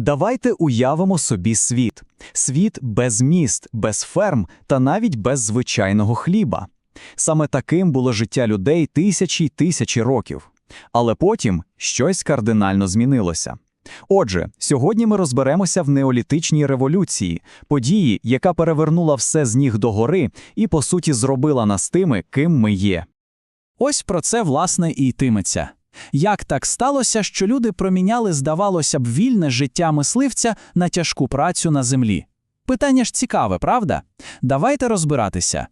Давайте уявимо собі світ. Світ без міст, без ферм та навіть без звичайного хліба. Саме таким було життя людей тисячі й тисячі років. Але потім щось кардинально змінилося. Отже, сьогодні ми розберемося в неолітичній революції, події, яка перевернула все з ніг до гори і, по суті, зробила нас тими, ким ми є. Ось про це, власне, і йтиметься. Як так сталося, що люди проміняли, здавалося б, вільне життя мисливця на тяжку працю на землі? Питання ж цікаве, правда? Давайте розбиратися.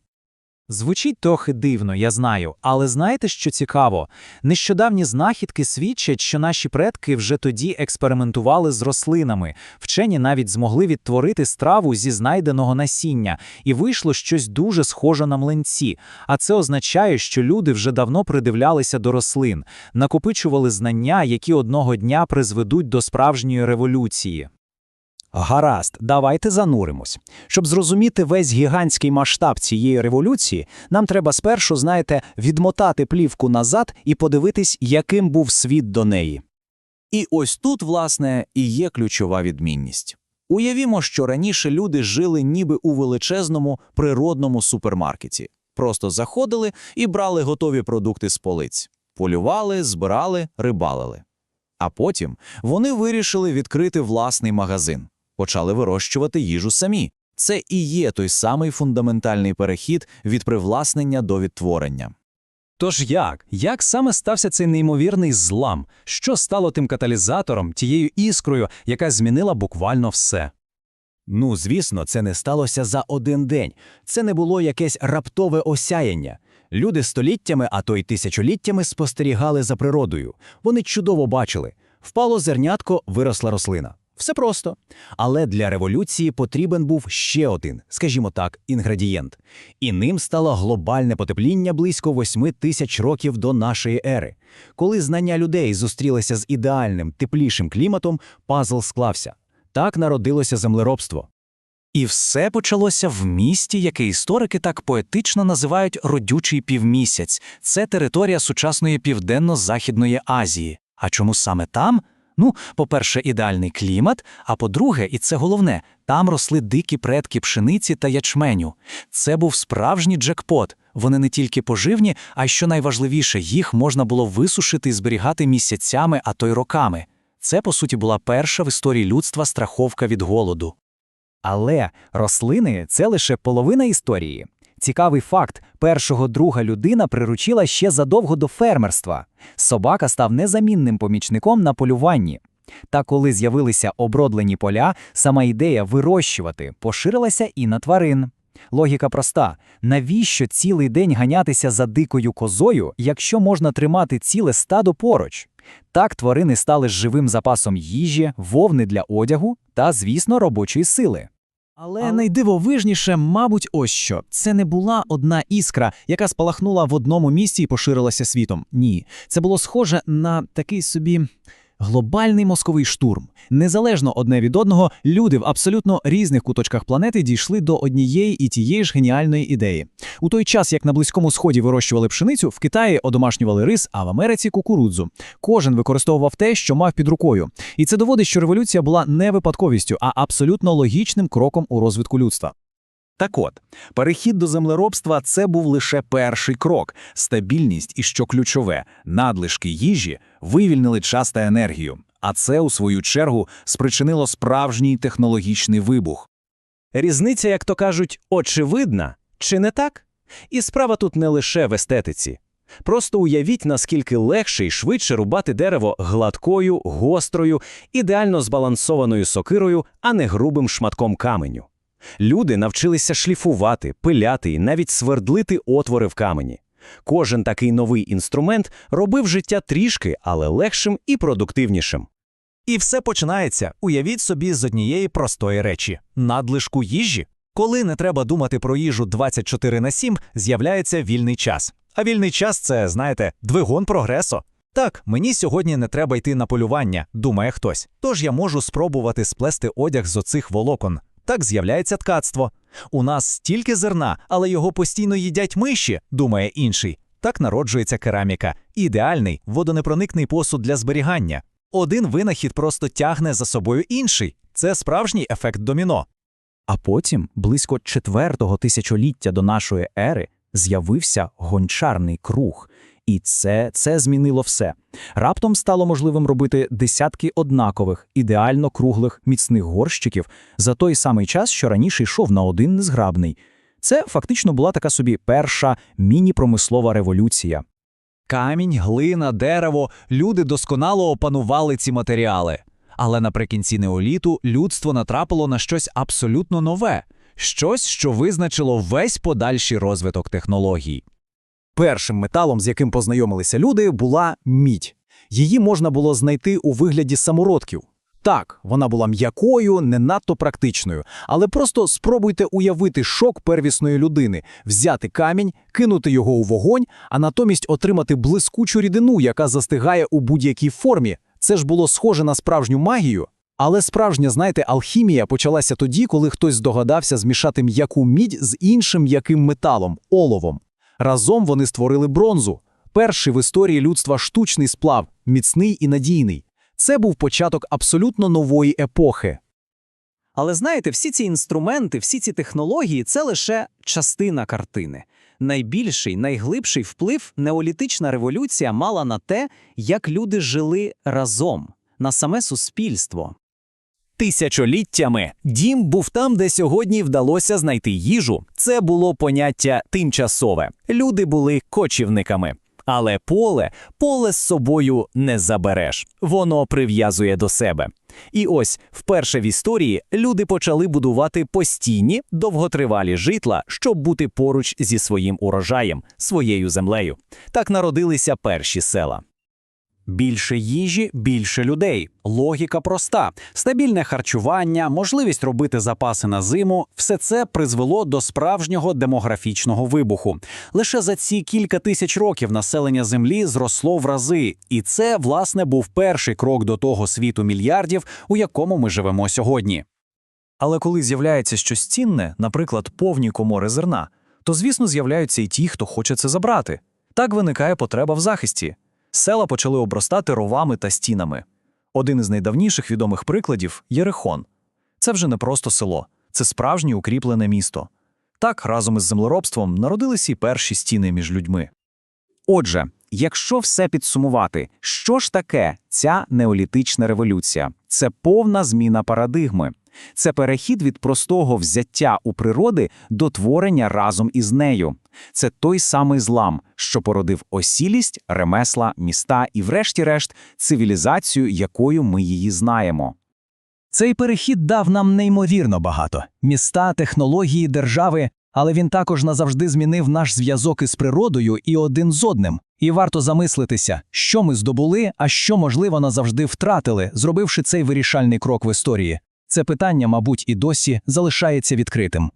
Звучить трохи дивно, я знаю, але знаєте, що цікаво? Нещодавні знахідки свідчать, що наші предки вже тоді експериментували з рослинами. Вчені навіть змогли відтворити страву зі знайденого насіння, і вийшло щось дуже схоже на млинці. А це означає, що люди вже давно придивлялися до рослин, накопичували знання, які одного дня призведуть до справжньої революції. Гаразд, давайте зануримось. Щоб зрозуміти весь гігантський масштаб цієї революції, нам треба спершу, знаєте, відмотати плівку назад і подивитись, яким був світ до неї. І ось тут, власне, і є ключова відмінність. Уявімо, що раніше люди жили ніби у величезному природному супермаркеті. Просто заходили і брали готові продукти з полиць. Полювали, збирали, рибалили. А потім вони вирішили відкрити власний магазин, почали вирощувати їжу самі. Це і є той самий фундаментальний перехід від привласнення до відтворення. Тож як? Як саме стався цей неймовірний злам? Що стало тим каталізатором, тією іскрою, яка змінила буквально все? Ну, звісно, це не сталося за один день. Це не було якесь раптове осяяння. Люди століттями, а то й тисячоліттями спостерігали за природою. Вони чудово бачили. Впало зернятко, виросла рослина. Все просто. Але для революції потрібен був ще один, скажімо так, інгредієнт. І ним стало глобальне потепління близько восьми тисяч років до нашої ери. Коли знання людей зустрілися з ідеальним, теплішим кліматом, пазл склався. Так народилося землеробство. І все почалося в місті, яке історики так поетично називають родючий півмісяць. Це територія сучасної південно-західної Азії. А чому саме там? Ну, по-перше, ідеальний клімат, а по-друге, і це головне, там росли дикі предки пшениці та ячменю. Це був справжній джекпот. Вони не тільки поживні, а й що найважливіше, їх можна було висушити і зберігати місяцями, а то й роками. Це, по суті, була перша в історії людства страховка від голоду. Але рослини це лише половина історії. Цікавий факт: першого друга людина приручила ще задовго до фермерства. Собака став незамінним помічником на полюванні. Та коли з'явилися обродлені поля, сама ідея вирощувати поширилася і на тварин. Логіка проста: навіщо цілий день ганятися за дикою козою, якщо можна тримати ціле стадо поруч? Так тварини стали живим запасом їжі, вовни для одягу та, звісно, робочої сили. Але найдивовижніше, мабуть, ось що це не була одна іскра, яка спалахнула в одному місці і поширилася світом. Ні, це було схоже на такий собі. Глобальний мозковий штурм. Незалежно одне від одного, люди в абсолютно різних куточках планети дійшли до однієї і тієї ж геніальної ідеї. У той час, як на Близькому Сході вирощували пшеницю, в Китаї одомашнювали рис, а в Америці кукурудзу. Кожен використовував те, що мав під рукою. І це доводить, що революція була не випадковістю, а абсолютно логічним кроком у розвитку людства. Так от, перехід до землеробства це був лише перший крок. Стабільність і що ключове, надлишки їжі вивільнили час та енергію. А це, у свою чергу, спричинило справжній технологічний вибух. Різниця, як то кажуть, очевидна, чи не так? І справа тут не лише в естетиці. Просто уявіть, наскільки легше і швидше рубати дерево гладкою, гострою, ідеально збалансованою сокирою, а не грубим шматком каменю. Люди навчилися шліфувати, пиляти і навіть свердлити отвори в камені. Кожен такий новий інструмент робив життя трішки, але легшим і продуктивнішим. І все починається, уявіть собі, з однієї простої речі надлишку їжі. Коли не треба думати про їжу 24 на 7, з'являється вільний час. А вільний час це, знаєте, двигун прогресу. Так, мені сьогодні не треба йти на полювання, думає хтось. Тож я можу спробувати сплести одяг з оцих волокон. Так з'являється ткацтво. У нас стільки зерна, але його постійно їдять миші, думає інший. Так народжується кераміка, ідеальний водонепроникний посуд для зберігання. Один винахід просто тягне за собою інший. Це справжній ефект доміно. А потім, близько четвертого тисячоліття до нашої ери, з'явився гончарний круг. І це, це змінило все. Раптом стало можливим робити десятки однакових, ідеально круглих міцних горщиків за той самий час, що раніше йшов на один незграбний. Це фактично була така собі перша міні-промислова революція. Камінь, глина, дерево, люди досконало опанували ці матеріали. Але наприкінці неоліту людство натрапило на щось абсолютно нове, щось, що визначило весь подальший розвиток технологій. Першим металом, з яким познайомилися люди, була мідь. Її можна було знайти у вигляді самородків. Так, вона була м'якою, не надто практичною, але просто спробуйте уявити шок первісної людини, взяти камінь, кинути його у вогонь, а натомість отримати блискучу рідину, яка застигає у будь-якій формі. Це ж було схоже на справжню магію. Але справжня, знаєте, алхімія почалася тоді, коли хтось здогадався змішати м'яку мідь з іншим м'яким металом оловом. Разом вони створили бронзу. Перший в історії людства штучний сплав, міцний і надійний. Це був початок абсолютно нової епохи. Але знаєте, всі ці інструменти, всі ці технології це лише частина картини. Найбільший, найглибший вплив неолітична революція мала на те, як люди жили разом, на саме суспільство. Тисячоліттями дім був там, де сьогодні вдалося знайти їжу. Це було поняття тимчасове. Люди були кочівниками. Але поле, поле з собою не забереш. Воно прив'язує до себе. І ось вперше в історії люди почали будувати постійні, довготривалі житла, щоб бути поруч зі своїм урожаєм, своєю землею. Так народилися перші села. Більше їжі, більше людей. Логіка проста: стабільне харчування, можливість робити запаси на зиму все це призвело до справжнього демографічного вибуху. Лише за ці кілька тисяч років населення Землі зросло в рази, і це, власне, був перший крок до того світу мільярдів, у якому ми живемо сьогодні. Але коли з'являється щось цінне, наприклад, повні комори зерна, то, звісно, з'являються і ті, хто хоче це забрати. Так виникає потреба в захисті. Села почали обростати ровами та стінами. Один із найдавніших відомих прикладів Єрихон. Це вже не просто село, це справжнє укріплене місто. Так, разом із землеробством народилися і перші стіни між людьми. Отже, якщо все підсумувати, що ж таке ця неолітична революція? Це повна зміна парадигми. Це перехід від простого взяття у природи до творення разом із нею. Це той самий злам, що породив осілість, ремесла, міста і, врешті-решт, цивілізацію, якою ми її знаємо. Цей перехід дав нам неймовірно багато міста, технології, держави, але він також назавжди змінив наш зв'язок із природою і один з одним. І варто замислитися, що ми здобули, а що, можливо, назавжди втратили, зробивши цей вирішальний крок в історії. Це питання, мабуть, і досі залишається відкритим.